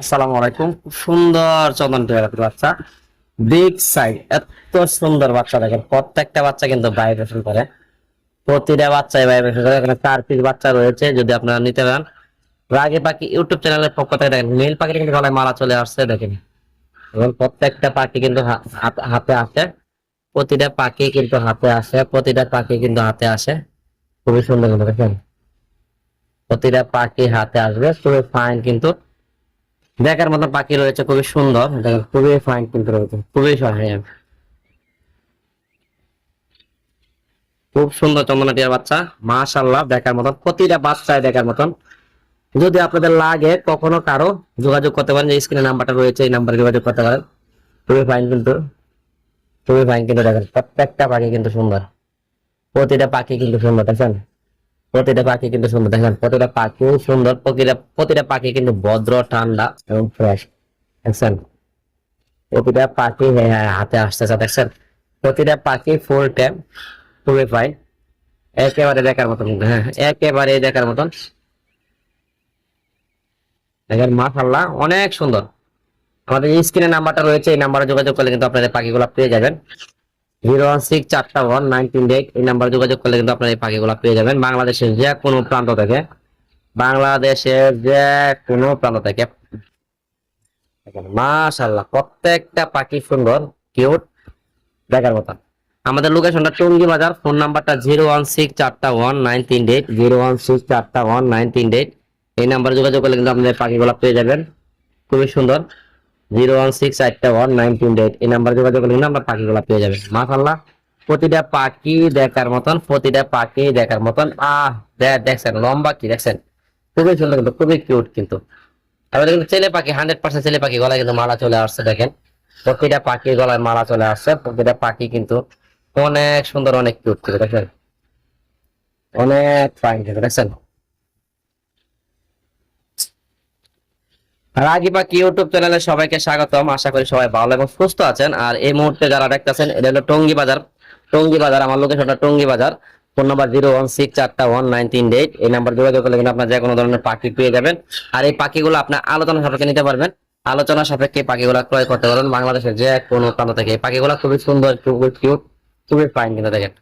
আসসালামু আলাইকুম। খুব সুন্দর চন্দন টিয়ার বাচ্চা। বিগ সাইজ এত সুন্দর বাচ্চা দেখেন। প্রত্যেকটা বাচ্চা কিন্তু ভাইব্রেশন করে। প্রতিটা বাচ্চায় ভাইব্রেশন করে। এখানে চার পিস বাচ্চা রয়েছে, যদি আপনারা নিতে পারেন রাগে পাখি ইউটিউব চ্যানেলের পক্ষ থেকে দেখেন মেল পাখি কিন্তু গলায় মালা চলে আসছে, দেখেন। এবং প্রত্যেকটা পাখি কিন্তু হাতে আসে। প্রতিটা পাখি কিন্তু হাতে আসে। প্রতিটা পাখি কিন্তু হাতে আসে। খুবই সুন্দর কিন্তু, দেখেন। প্রতিটা পাখি হাতে আসবে। খুবই ফাইন কিন্তু। দেখার মতো পাখি রয়েছে, খুবই সুন্দর। খুবই ফাইন কিন্তু রয়েছে। খুবই সহায়ক। খুব সুন্দর চন্দনাটিয়ার বাচ্চা। মাশাল্লাহ দেখার মতন। প্রতিটা বাচ্চায় দেখার মতন। যদি আপনাদের লাগে, কখনো কারও যোগাযোগ করতে পারেন, যে স্ক্রিনে নাম্বারটা রয়েছে, এই নাম্বারে যোগাযোগ করতে পারেন। খুবই ফাইন কিন্তু। খুবই ফাইন কিন্তু দেখেন প্রত্যেকটা পাখি কিন্তু সুন্দর। প্রতিটা পাখি কিন্তু সুন্দর দেখেন প্রতিটা পাখি কিন্তু সুন্দর। দেখেন প্রতিটা পাখি সুন্দর প্রতিটা প্রতিটা পাখি কিন্তু ভদ্র ঠান্ডা এবং ফ্রেশ দেখছেন? প্রতিটা পাখি হ্যাঁ, হ্যাঁ, হাতে আসতেছে দেখছেন? প্রতিটা পাখি ফুল টাইম খুবই ফাইন একেবারে দেখার মতন কিন্তু, হ্যাঁ একেবারে দেখার মতন। দেখেন মাশাল্লাহ অনেক সুন্দর। আমাদের স্ক্রিনে নাম্বারটা রয়েছে এই নাম্বারে যোগাযোগ করলে কিন্তু আপনাদের পাখিগুলো পেয়ে যাবেন। বাংলাদেশের যে কোনো প্রান্ত থেকে। বাংলাদেশের যে কোনো প্রান্ত থেকে। মাশাল্লাহ প্রত্যেকটা পাখি সুন্দর কিউট দেখার মতো। আমাদের লোকেশনটা টঙ্গি বাজার ফোন নাম্বারটা জিরো ওয়ান সিক্স চারটা ওয়ান নাইন তিন এইট জিরো ওয়ান সিক্স চারটা ওয়ান নাইন তিন এইট এই নাম্বারে যোগাযোগ করলে কিন্তু আপনাদের পাখিগুলো পেয়ে যাবেন। খুবই সুন্দর। পাখি পাখি দেখছেন দেখছেন? খুবই সুন্দর কিন্তু, খুবই কিউট কিন্তু। ছেলে পাখি, হান্ড্রেড পার্সেন্ট ছেলে পাখি গলায় কিন্তু মালা চলে আসছে, দেখেন। প্রতিটা পাখি গলায় মালা চলে আসছে, প্রতিটা পাখি কিন্তু অনেক সুন্দর, অনেক কিউট কিন্তু, দেখেন। অনেক ফাইন কিন্তু রাগি পাখি ইউটিউব চ্যানেলে সবাইকে স্বাগতম। আশা করি সবাই ভালো এবং সুস্থ আছেন। আর এই মুহূর্তে যারা দেখতেছেন, এটা হলো টঙ্গি বাজার। টঙ্গি বাজার, আমার লোকেশনটা Tongi Bazar. Phone number zero one six চারটা ওয়ান নাইন তিন এইট এই নাম্বার যোগাযোগ করলে কিন্তু আপনার যে কোনো ধরনের পাখি পেয়ে যাবেন। আর এই পাখিগুলো আপনার আলোচনা সাপেক্ষে নিতে পারবেন। আলোচনা সাপেক্ষে পাখিগুলো ক্রয় করতে পারবেন। বাংলাদেশের যে কোনো প্রান্ত থেকে। এই পাখিগুলো খুবই সুন্দর, খুবই কিউট খুবই ফাইন কিন্তু দেখেন।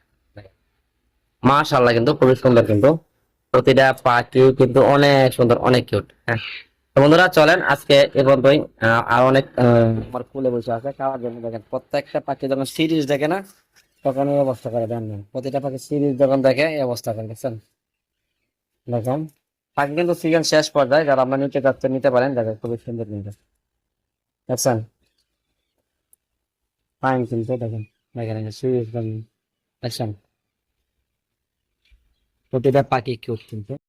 মাশাল্লাহ কিন্তু খুবই সুন্দর কিন্তু। প্রতিটা পাখি কিন্তু অনেক সুন্দর, অনেক কিউট হ্যাঁ। বন্ধুরা, চলেন আজকে এ পর্যন্তই। আর অনেক আমার ফুলে বসে আছে, খাওয়ার জন্য দেখেন, প্রত্যেকটা পাখি যখন সিরিজ দেখে না, তখন এই অবস্থা করে, দেন প্রতিটা পাখি সিরিজ যখন দেখে, এই অবস্থা করে, দেখছেন? দেখেন, পাখি কিন্তু সিজন শেষ পর্যায়ে, যারা আমরা নিতে যাচ্ছেন নিতে পারেন, দেখেন, খুবই সুন্দর কিন্তু। দেখছেন? ফাইন কিন্তু, দেখেন দেখেন সিরিজ দেখছেন? প্রতিটা পাখি কিউট কিন্তু।